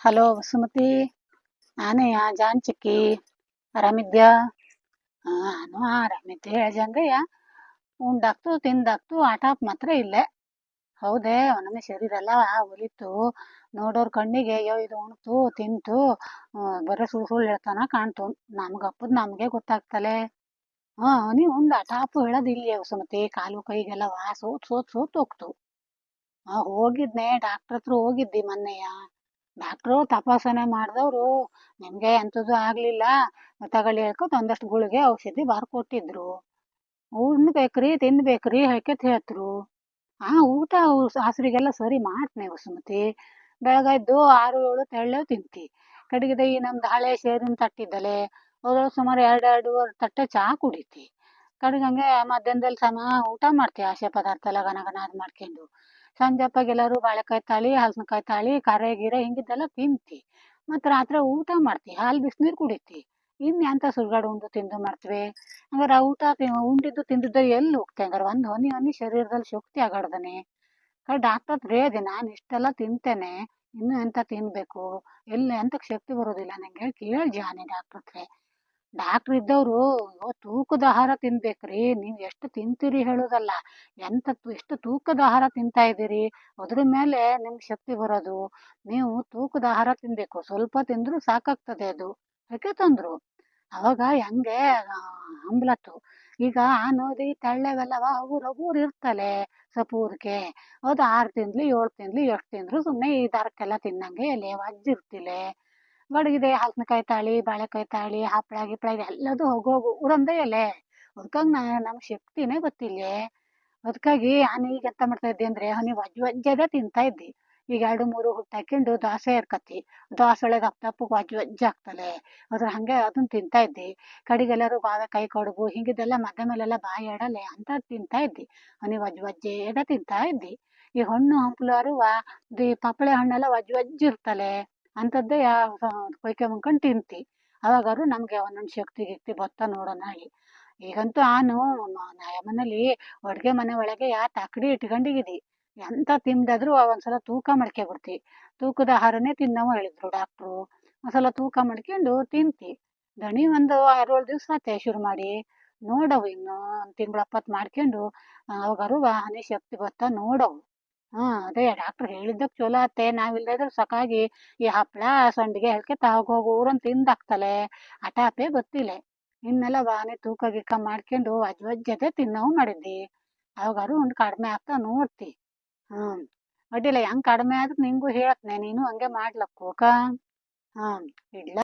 Hello Sumathi ನಾನೆಯ ಜಾನ್ಚಿಕ್ಕಿ ಆರಾಮಿದ್ಯಾ? ನಾನು ಆರಾಮಿದ್ದೆ ಹೇಳ್ಜಂಗಯ್ಯ ಉಂಡಾಕ್ತು ತಿಂದಾಕ್ತು ಆಟಾಪ್ ಮಾತ್ರ ಇಲ್ಲೇ. ಹೌದೇ ಒಮ್ಮೊಮ್ಮೆ ಶರೀರ ಎಲ್ಲ ಹೊಲಿತು ನೋಡೋರ್ ಕಣ್ಣಿಗೆ, ಅಯ್ಯೋ, ಇದು ಉಣ್ತು, ತಿಂತು. ಬರೀ ಸುಳ್ಳು ಸುಳ್ಳು ಹೇಳ್ತಾನ, ಕಾಣ್ತು. ನಮ್ಗೆ ಅಪ್ಪದ್ ನಮ್ಗೆ ಗೊತ್ತಾಗ್ತಲೆ. ಹಾ ನೀವು ಉಂಡ ಟಾಪು ಹೇಳೋದಿಲ್ಲ ಸುಮತಿ ಕಾಲು ಕೈಗೆಲ್ಲ ವಾ ಸೋತ್ ಸೋತ್ ಸೋತ್ ಹೋಗ್ತು. ಹೋಗಿದ್ನೆ, ಡಾಕ್ಟ್ರ್ ಹತ್ರ ಹೋಗಿದ್ದಿ ಮೊನ್ನೆಯ? ಡಾಕ್ಟ್ರು ತಪಾಸಣೆ ಮಾಡಿದವರು, ನಿಮಗೆ ಎಂಥದ್ದು ಆಗಲಿಲ್ಲ. ತಗೊಳ್ಳಿ ಹೇಳ್ಕೊತ ಒಂದಷ್ಟು ಗುಳಿಗೆ ಔಷಧಿ ಬರ್ಕೊಟ್ಟಿದ್ರು ಉಣ್ಬೇಕ್ರಿ ತಿನ್ಬೇಕ್ರಿ ಹೇಳ್ಕೊತ ಹೇಳ್ತರು. ಆ ಊಟ ಹಸ್ರಿಗೆಲ್ಲ ಸರಿ ಮಾಡ್ತೀನಿ ಸುಮತಿ ಬೆಳಗ್ಗೆದ್ದು ಆರು ಏಳು ತೆಳ್ಳೆ ತಿಂತಿ. ಕಡೆಗಿದ ಈ ನಮ್ದು ಹಳೆ ಶೇರಿನ ತಟ್ಟಿದ್ದಲೆ ಅದ್ರೊಳಗೆ ಸುಮಾರು ಎರಡು ಎರಡೂವರೆ ತಟ್ಟೆ ಚಹಾ ಕುಡಿತಿ. ಕಡೆಗೆ ಹಂಗೆ ಮಧ್ಯಾಹ್ನದಲ್ಲಿ ಸಮ ಊಟ ಮಾಡ್ತಿ ಆಸೆ ಪದಾರ್ಥ ಎಲ್ಲ ಗನ ಗನ ಅದು ಮಾಡ್ಕೊಂಡು. ಸಂಜೆ ಹೊತ್ತಾಗ ಎಲ್ಲರೂ ಬಾಳೆಕಾಯಿ ತಾಳಿ, ಹಲಸಿನಕಾಯಿ ತಾಳಿ ಕರೆ ಗಿರೆ ಹಿಂಗಿದ್ದೆಲ್ಲ ತಿಂತಿ. ಮತ್ತು ರಾತ್ರಿ ಊಟ ಮಾಡ್ತಿ, ಹಾಲು ಬಿಸಿನೀರು ಕುಡಿತಿ. ಇನ್ನು ಎಂತ ಸುರ್ಗಾಡು ಉಂಡು ತಿಂದು ಮಾಡ್ತೀವಿ? ಹಂಗಾರೆ ಊಟ ಉಂಡಿದ್ದು ತಿಂದಿದ್ದು ಎಲ್ಲಿ ಹೋಗ್ತೆ? ಹಂಗಾರೆ ಒಂದು ಹನಿ ಹನಿ ಶರೀರದಲ್ಲಿ ಶಕ್ತಿ ಆಗಡ್ದನೆ ಡಾಕ್ಟರ್ ಹತ್ರ ಹೇಳಿದೆ ನಾನು ಇಷ್ಟೆಲ್ಲ ತಿಂತೇನೆ. ಇನ್ನು ಎಂತ ತಿನ್ಬೇಕು? ಎಲ್ಲಿ ಎಂತಕ್ಕೆ ಶಕ್ತಿ ಬರೋದಿಲ್ಲ ನಂಗೆ. ಹೇಳಿ ಕೇಳಿ ಜಾನಿ ಡಾಕ್ಟರ್ ಡಾಕ್ಟ್ರ್ ಇದ್ದವರು ತೂಕದ ಆಹಾರ ತಿನ್ಬೇಕ್ರಿ, ನೀವು ಎಷ್ಟು ತಿಂತೀರಿ ಹೇಳೋದಲ್ಲ. ಎಂತ ಎಷ್ಟು ತೂಕದ ಆಹಾರ ತಿಂತಾ ಇದ್ದೀರಿ? ಅದ್ರ ಮೇಲೆ ನಿಮ್ಗೆ ಶಕ್ತಿ ಬರೋದು. ನೀವು ತೂಕದ ಆಹಾರ ತಿನ್ಬೇಕು. ಸ್ವಲ್ಪ ತಿಂದ್ರು ಸಾಕಾಗ್ತದೆ ಅದು. ಯಾಕೆ ತಂದ್ರು? ಅವಾಗ ಹೆಂಗೆ ಅಂಬ್ಲತ್ತು ಈಗ ನೋದಿ ತಳ್ಳೆವೆಲ್ಲವ ಅವ್ರ ಹಗುರ್ ಇರ್ತಲೆ ಸಪೂರ್ಕೆ ಅದು ಆರು ತಿಂದ್ಲಿ, ಏಳು ತಿಂದ್ಲಿ, ಎಷ್ಟು ತಿಂದ್ರು ಸುಮ್ಮನೆ ಈ ದಾರಕ್ಕೆಲ್ಲ ತಿನ್ನಂಗೆ ಎಲೆ ವಜ್ಜಿರ್ತಿಲೆ ಬಡಗಿದೆ ಹಾಸನಕಾಯಿ ತಾಳಿ, ಬಾಳೆಕಾಯಿ ತಾಳಿ, ಹಪ್ಪಳ, ಗಿಪ್ಪಳ ಎಲ್ಲದು ಹೋಗೋಗು ಊರಂದೇ ಎಲೆ ಅದಕ್ಕಾಗಿ ನಾ, ನಮ್ಗೆ ಶಕ್ತಿನೇ ಗೊತ್ತಿಲ್ಲ ಅದಕ್ಕಾಗಿ ನಾನು ಈಗ ಎಂತ ಮಾಡ್ತಾ ಇದ್ದೆ ಅಂದ್ರೆ ಹನಿ ವಜ್ ವಜ್ಜದ ತಿಂತಾ ಇದ್ದಿ. ಈಗ ಎರಡು, ಮೂರು ಹುಟ್ಟ ಹಾಕೊಂಡು ದೋಸೆ ಇರ್ಕತಿ ದೋಸೆ ಒಳಗೆ ಹಪ್ಪ ತಪ್ಪಗೆ ವಜ್ಜ ವಜ್ಜ ಆಗ್ತದೆ ಅದ್ರ ಹಂಗೆ ಅದನ್ನ ತಿಂತಾ ಇದ್ದಿ. ಕಡೆಗೆ ಎಲ್ಲರೂ ಬಾವೆಕಾಯಿ ಕಡುಬು ಹಿಂಗಿದೆಲ್ಲ ಮಧ್ಯ ಮೇಲೆಲ್ಲ ಬಾಯಿ ಎಡಲೆ ಅಂತ ತಿಂತಾ ಇದ್ದಿ. ಹನಿ ವಜ್ಜ ಅದೇ ತಿಂತಾ ಇದ್ದಿ. ಈ ಹಣ್ಣು ಹಂಪ್ಲಾರುವ ದಿ ಪಪ್ಪಳೆ ಹಣ್ಣೆಲ್ಲ ವಜ್ ವಜ್ಜ ಇರ್ತಲೆ. ಅಂಥದ್ದೇ ಕೊಯ್ಕೆ ಮುಂಕೊಂಡು ತಿಂತಿ. ಅವಾಗಾದ್ರು ನಮಗೆ ಒಂದೊಂದು ಶಕ್ತಿ ಗಿಕ್ತಿ ಬತ್ತ ನೋಡೋಣ ಈಗಂತೂ ನಾನು ಮನೇಲಿ ಅಡುಗೆ ಮನೆ ಒಳಗೆ ಯಾ ತಕಡಿ ಇಟ್ಕೊಂಡಿಗಿದಿ ಎಂತ ತಿಂದಾದ್ರು ಒಂದ್ಸಲ ತೂಕ ಮಾಡ್ಕೊಬಿಡ್ತಿ ತೂಕದ ಆಹಾರನೇ ತಿನ್ನವ ಹೇಳಿದ್ರು ಡಾಕ್ಟ್ರು. ಒಂದ್ಸಲ ತೂಕ ಮಾಡ್ಕೊಂಡು ತಿಂತಿ. ದಣಿ ಒಂದು ಆರು ಏಳು ದಿವಸ ಆತೆ ಶುರು ಮಾಡಿ. ನೋಡವು ಇನ್ನು ಒಂದು ತಿಂಗಳು ಅಪ್ಪತ್ತು ಮಾಡ್ಕೊಂಡು ಅವಾಗಾರು ಹನಿ ಶಕ್ತಿ ಬತ್ತ ನೋಡವು. ಹಾ, ಅದೇ ಡಾಕ್ಟರ್ ಹೇಳಿದ್ದಕ್ಕೆ ಚಲೋ ಆತೆ ನಾವಿಲ್ಲದ್ರೆ ಸಾಕಾಗಿ ಈ ಹಪ್ಪಳ ಸಂಡಿಗೆ ಹೇಳ್ಕೆ ಹೋಗು ಊರನ್ ತಿಂದಾಕ್ತಲೆ ಹಠಾಪೆ ಗೊತ್ತಿಲ್ಲ. ಇನ್ನೆಲ್ಲ ಬಾನೆ ತೂಕ ಗೀಕ ಮಾಡ್ಕೊಂಡು ವಜ್ ವಜ್ಜದೆ ತಿನ್ನವು ಮಾಡಿದ್ದಿ. ಅವಾಗಾರು ಒಂದು ಕಡಿಮೆ ಆಗ್ತಾ ನೋಡ್ತಿ. ಹ್ಮ್ ಅಡ್ಡಿಲ್ಲ, ಹೆಂಗ್ ಕಡಿಮೆ ಆದ್ರೆ ನಿಂಗೂ ಹೇಳತ್ನೆ. ನೀನು ಹಂಗೆ ಮಾಡ್ಲಕ್ಕೋಕ ಹ್ಮ್ ಇಡ್ಲ.